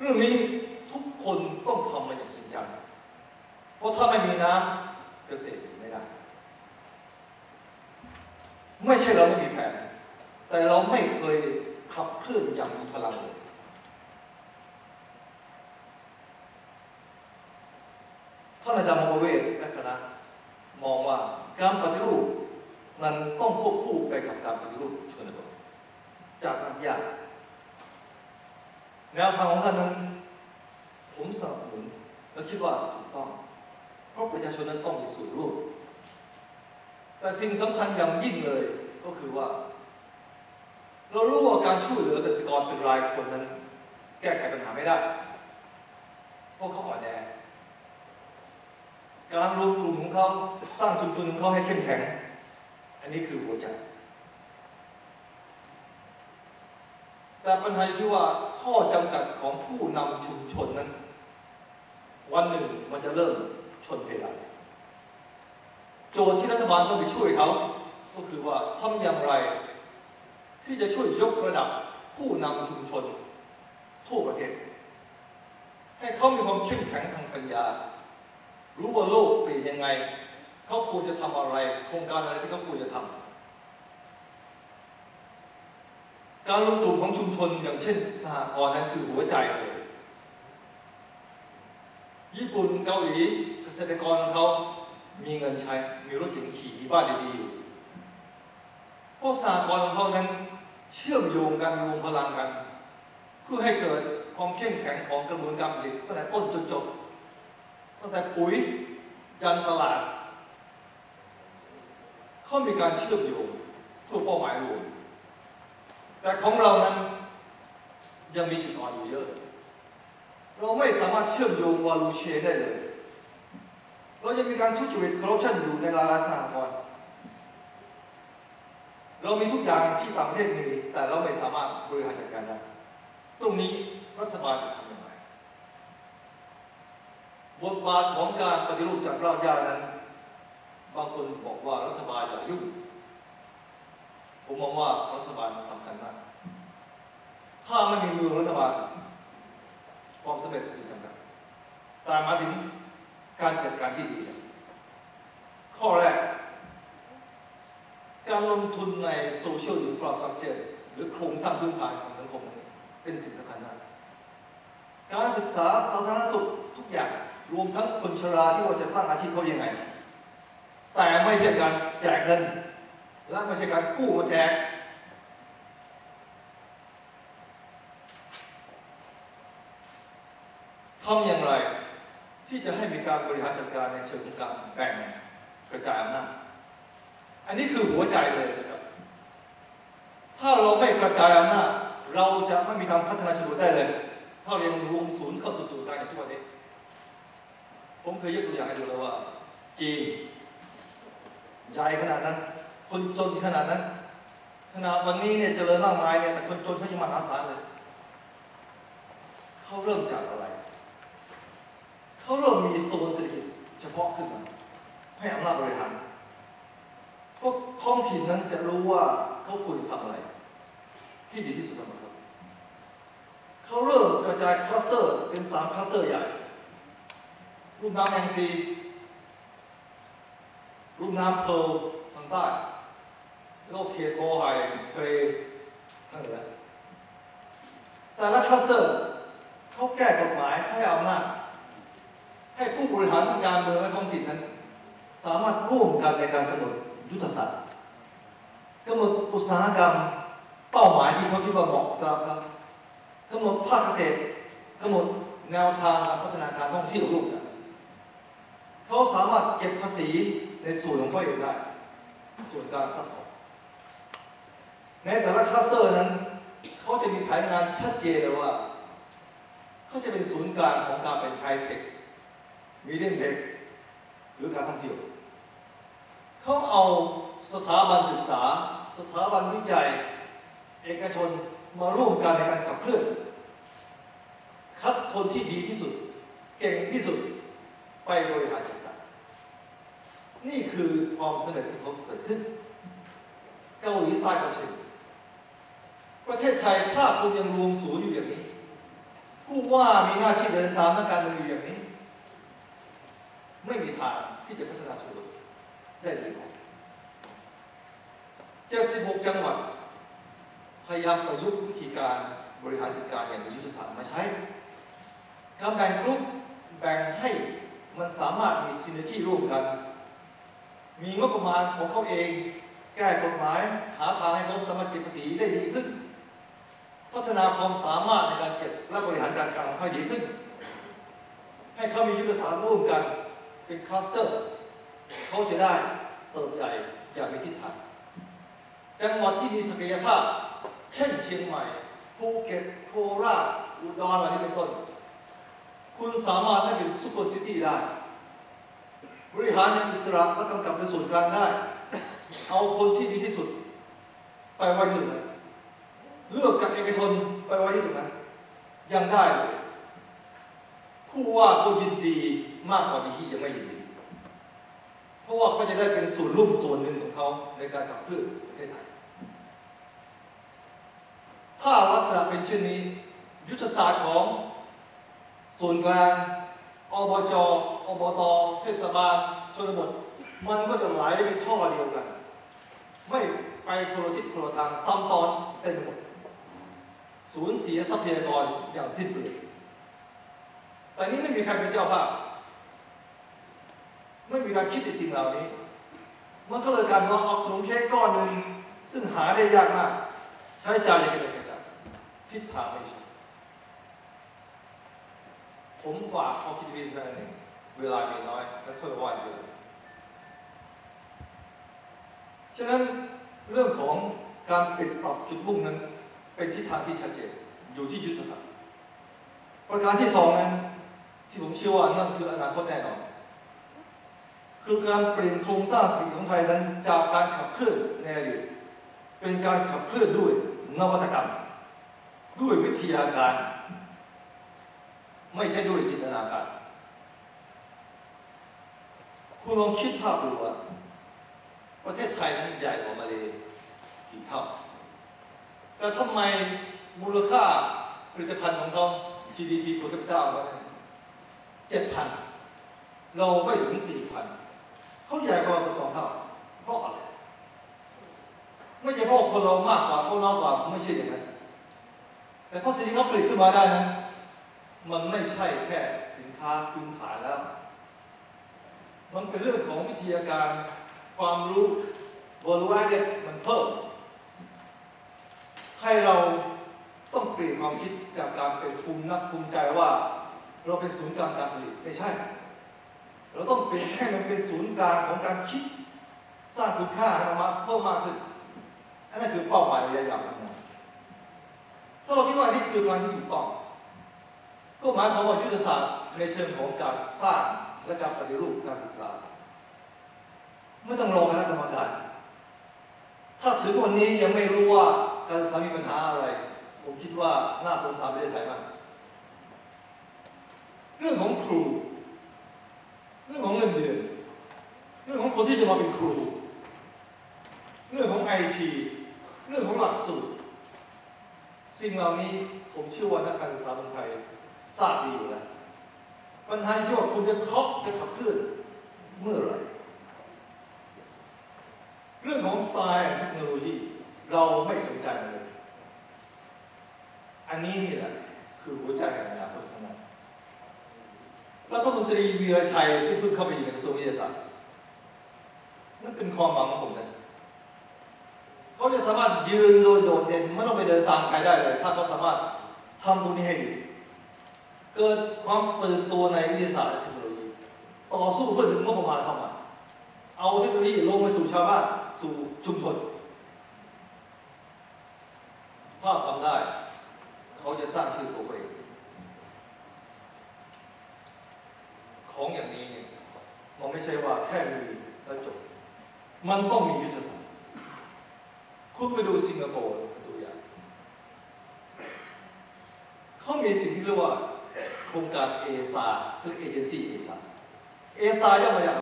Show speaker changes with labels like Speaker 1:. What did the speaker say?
Speaker 1: เรื่องนี้ทุกคนต้องทำมันอย่างจริงจังเพราะถ้าไม่มีน้ำเกษตรไม่ได้ ไม่ใช่เราไม่มีแผน แต่เราไม่เคยขับเคลื่อนอย่างมีพลังเลยท่านอาจารย์มงเวศและคณะมองว่าการปฏิรูปนั้นต้องควบคู่ไปกับการปฏิรูปชนบทจากนักยาก แนวทางของท่านนั้น ผมสนับสนุนและคิดว่าถูกต้อง เพราะประชาชนนั้นต้องมีส่วนร่วมแต่สิ่งสำคัญอย่างยิ่งเลยก็คือว่า เรารู้ว่าการช่วยเหลือเกษตรกรเป็นรายคนนั้น แก้ไขปัญหาไม่ได้พราะเขาอ่อนแอการรวมกลุ่มของเขาสร้างชุมชนของเขาให้เข้มแข็ง อันนี้คือหัวใจ แต่ปัญหาที่ว่าข้อจำกัดของผู้นำชุมชนนั้น วันหนึ่งมันจะเริ่มชนเพดานโจทย์ที่รัฐบาลต้องไปช่วยเขา ก็คือว่าทำอย่างไร ที่จะช่วยยกระดับผู้นำชุมชน ทั่วประเทศ ให้เขามีความเข้มแข็งทางปัญญา รู้ว่าโลกเปลี่ยนยังไง เขาควรจะทำอะไร โครงการอะไรที่เขาควรจะทำ การรวมกลุ่มของชุมชนอย่างเช่นสหกรณ์นั้นคือหัวใจเลยญี่ปุ่นเกาหลีเกษตรกรของเขามีเงินใช้ มีรถเก๋งขี่มีบ้านดีๆพวกสหกรณ์ของเขานั้นเชื่อมโยงกันรวมพลังกัน เพื่อให้เกิดความเข้มแข็งของกระบวนการผลิตตั้งแต่ต้นจนจบตั้งแต่ปุ๋ยยันตลาด เขามีการเชื่อมโยงทั่วเป้าหมายรวม แต่ของเรานั้นยังมีจุดอ่อนอยู่เยอะ เราไม่สามารถเชื่อมโยงวาลูเชนได้เลย เรายังมีการทุจริตคอร์รัปชันอยู่ในหลายๆสหกรณ์เรามีทุกอย่างที่ต่างประเทศมีแต่เราไม่สามารถบริหารจัดการได้ ตรงนี้รัฐบาลจะทำอย่างไร บทบาทของการปฏิรูปจากรากหญ้านั้น บางคนบอกว่ารัฐบาลอย่ายุ่ง ผมมองว่ารัฐบาลสำคัญมาก ถ้าไม่มีมืองรัฐบาล ความสำเร็จมีจำกัดแต่มาถึงการจัดการที่ดี ข้อแรก การลงทุนในโซเชียลอินฟราสตรักเจอร์หรือโครงสร้างพื้นฐานของสังคม เป็นสิ่งสำคัญมาก การศึกษาสาธารณสุขทุกอย่างรวมทั้งคนชราที่ว่าจะสร้างอาชีพเขายังไง แต่ไม่ใช่การแจกเงิน และไม่ใช่การกู้มาแจกทำอย่างไรที่จะให้มีการบริหารจัดการในเชิงของการแบ่งกระจายอำนาจอันนี้คือหัวใจเลยนะครับ ถ้าเราไม่กระจายอำนาจเราจะไม่มีทางพัฒนาชนบทได้เลย ถ้าเรายังรวมศูนย์เข้าสู่ศูนย์กลางอย่างทุกวันนี้ ผมเคยยกตัวอย่างให้ดูแล้วว่า จีนใหญ่ขนาดนั้น คนจนขนาดนั้น ขนาดวันนี้เนี่ยเจริญมากมายเนี่ยแต่คนจนเขายังมหาศาลเลยเขาเริ่มจากอะไร เขาเริ่มมีโซนเศรษฐกิจเฉพาะขึ้นมาให้อำนาจบริหารพวกท้องถิ่นนั้นจะรู้ว่าเขาควรทำอะไร ที่ดีที่สุดสำหรับเขาเขาเริ่มกระจายคลัสเตอร์เป็นสามคลัสเตอร์ใหญ่รูปน้ำแมงซีรูปน้ำเพลทางใต้ แล้วก็เขตโอไฮทะเลทางเหนือแต่ละคลัสเตอร์เขาแก้กฎหมายเขาให้อำนาจให้ผู้บริหารทางการเมืองและท้องถิ่นนั้น สามารถร่วมกันในการกำหนดยุทธศาสตร์กำหนดอุตสาหกรรมเป้าหมายที่เขาคิดว่าเหมาะสำหรับเขากำหนดภาคเกษตรกำหนดแนวทางการพัฒนาการท่องเที่ยวร่วมกันเขาสามารถเก็บภาษีในส่วนของเขาเองได้ ส่วนการซัพพอร์ต ในแต่ละคลัสเตอร์นั้น เขาจะมีแผนงานชัดเจนเลยว่า เขาจะเป็นศูนย์กลางของการเป็นไฮเทคมีเดียมเทคหรือการท่องเที่ยวเขาเอาสถาบันศึกษา สถาบันวิจัย เอกชนมาร่วมกันในการขับเคลื่อน คัดคนที่ดีที่สุด เก่งที่สุดไปบริหารจัดการนี่คือความสำเร็จที่เขาเกิดขึ้น เกาหลีใต้ก็เช่น ประเทศไทยถ้าคุณยังรวมศูนย์อยู่อย่างนี้ ผู้ว่ามีหน้าที่เดินตามนักการเมืองอยู่อย่างนี้ ไม่มีทางที่จะพัฒนาชนบทได้ดีกว่า76 จังหวัด พยายามประยุกต์วิธีการบริหารจัดการอย่างมียุทธศาสตร์มาใช้การแบ่งกลุ่มแบ่งให้มันสามารถมีซินเนจี้ร่วมกัน มีงบประมาณของเขาเอง แก้กฎหมาย หาทางให้เขาสามารถเก็บภาษีได้ดีขึ้น พัฒนาความสามารถในการเก็บและบริหารการคลังให้ดีขึ้น ให้เขามียุทธศาสตร์ร่วมกันเป็นคลัสเตอร์ เขาจะได้เติบใหญ่อย่างมีทิศทางจังหวัดที่มีศักยภาพ เช่นเชียงใหม่ภูเก็ตโคราชอุดรอะไรนี้เป็นต้น คุณสามารถให้เป็นซูเปอร์ซิตี้ได้ บริหารอย่างอิสระและกำกับเป็นส่วนกลางได้ เอาคนที่ดีที่สุด ไปไว้ที่ตรงนั้น เลือกจากเอกชนไปไว้ที่ตรงนั้นยังได้เลยผู้ว่าเขายินดีมากกว่าที่ยังไม่ยินดี เพราะว่าเขาจะได้เป็นส่วนร่วมส่วนหนึ่งของเขาในการขับเคลื่อนประเทศไทย ถ้าลักษณะเป็นเช่นนี้ ยุทธศาสตร์ของส่วนกลางอบจอบต เทศบาลชนบท มันก็จะไหลไปท่อเดียวกัน ไม่ไปคนละทิศคนละทางซ้ำซ้อนเต็มไปหมด สูญเสียทรัพยากรอย่างสิ้นเปลืองแต่นี้ไม่มีใครเป็นเจ้าภาพ ไม่มีการคิดในสิ่งเหล่านี้ มันก็เลยการว่าเอาขนมเค้กก้อนหนึ่งซึ่งหาได้ยากมาก ใช้จ่ายอย่างกระเจิดกระจายทิศทางไม่ใช่ผมฝากข้อคิดวินเท่านั้นเองเวลามีน้อย และค่อยว่ากันฉะนั้นเรื่องของการปิดปรับจุดมุ่งนั้น เป็นทิศทางที่ชัดเจนอยู่ที่ยุทธศาสตร์ประการที่สองนั้นที่ผมเชื่อว่านั่นคืออนาคตแน่นอนคือการเปลี่ยนโครงสร้างเศรษฐกิจของไทยนั้นจากการขับเคลื่อนในอดีตเป็นการขับเคลื่อนด้วยนวัตกรรม ด้วยวิทยาการ ไม่ใช่ด้วยจินตนาการ คุณลองคิดภาพดูว่าประเทศไทยนั้นใหญ่กว่ามาเลยกี่เท่า แต่ทำไมมูลค่าผลิตภัณฑ์ของเขา GDP per capita ของเขาเจ็ดพันเราไม่ถึงสี่พันเขาใหญ่กว่าเราสองเท่าเพราะอะไรไม่ใช่เพราะคนเรามากกว่าเขาน้อยกว่าไม่ใช่อย่างนั้นแต่เพราะสิ่งที่เขาผลิตขึ้นมาได้นั้นมันไม่ใช่แค่สินค้าพื้นฐานแล้ว มันเป็นเรื่องของวิทยาการความรู้ value added มันเพิ่ม ใครเราต้องเปลี่ยนความคิดจากการเป็นภูมินักภูมิใจว่า เราเป็นศูนย์กลางการผลิตไม่ใช่ เราต้องเปลี่ยนให้มันเป็นศูนย์กลางของการคิด สร้างคุณค่าให้มันมาเพิ่มมากขึ้นอันนั้นคือเป้าหมายระยะยาวของเราถ้าเราคิดว่านี่คือทางที่ถูกต้อง ก็หมายความว่ายุทธศาสตร์ในเชิงของการสร้างและการปฏิรูปการศึกษา ไม่ต้องรอคณะกรรมการ ถ้าถึงวันนี้ยังไม่รู้ว่า การศึกษามีปัญหาอะไร ผมคิดว่าน่าสงสารประเทศไทยมากเรื่องของครู เรื่องของเงินเดือน เรื่องของคนที่จะมาเป็นครู เรื่องของไอทีเรื่องของหลักสูตร สิ่งเหล่านี้ผมเชื่อว่านักการศึกษาคนไทยทราบดีอยู่แล้วปัญหาที่ว่าคุณจะเคาะจะขับเคลื่อนเมื่อไหร่เรื่องของ science เทคโนโลยี เราไม่สนใจเลย อันนี้นี่แหละ คือหัวใจแห่งอนาคตของเรารัฐมนตรีวีรชัยซึ่งเพิ่งเข้าไปอยู่ในกระทรวงวิทยาศาสตร์นั่นเป็นความหวังของผมนะเขาจะสามารถยืนโดยโดดเด่นไม่ต้องไปเดินตามใครได้เลย ถ้าเขาสามารถทำตรงนี้ให้ดีเกิดความตื่นตัวในวิทยาศาสตร์และเทคโนโลยีต่อสู้เพื่อดึงงบประมาณเข้ามา เอาเทคโนโลยีลงไปสู่ชาวบ้านสู่ชุมชน ถ้าทำได้ เขาจะสร้างชื่อตัวเขาเอง ของอย่างนี้เนี่ยมันไม่ใช่ว่าแค่มีแล้วจบ มันต้องมียุทธศาสตร์ คุณไปดูสิงคโปร์ตัวอย่าง เขามีสิ่งที่เรียกว่า โครงการเอซาคือเอเจนซี่เอซาเอซาย่อมาจาก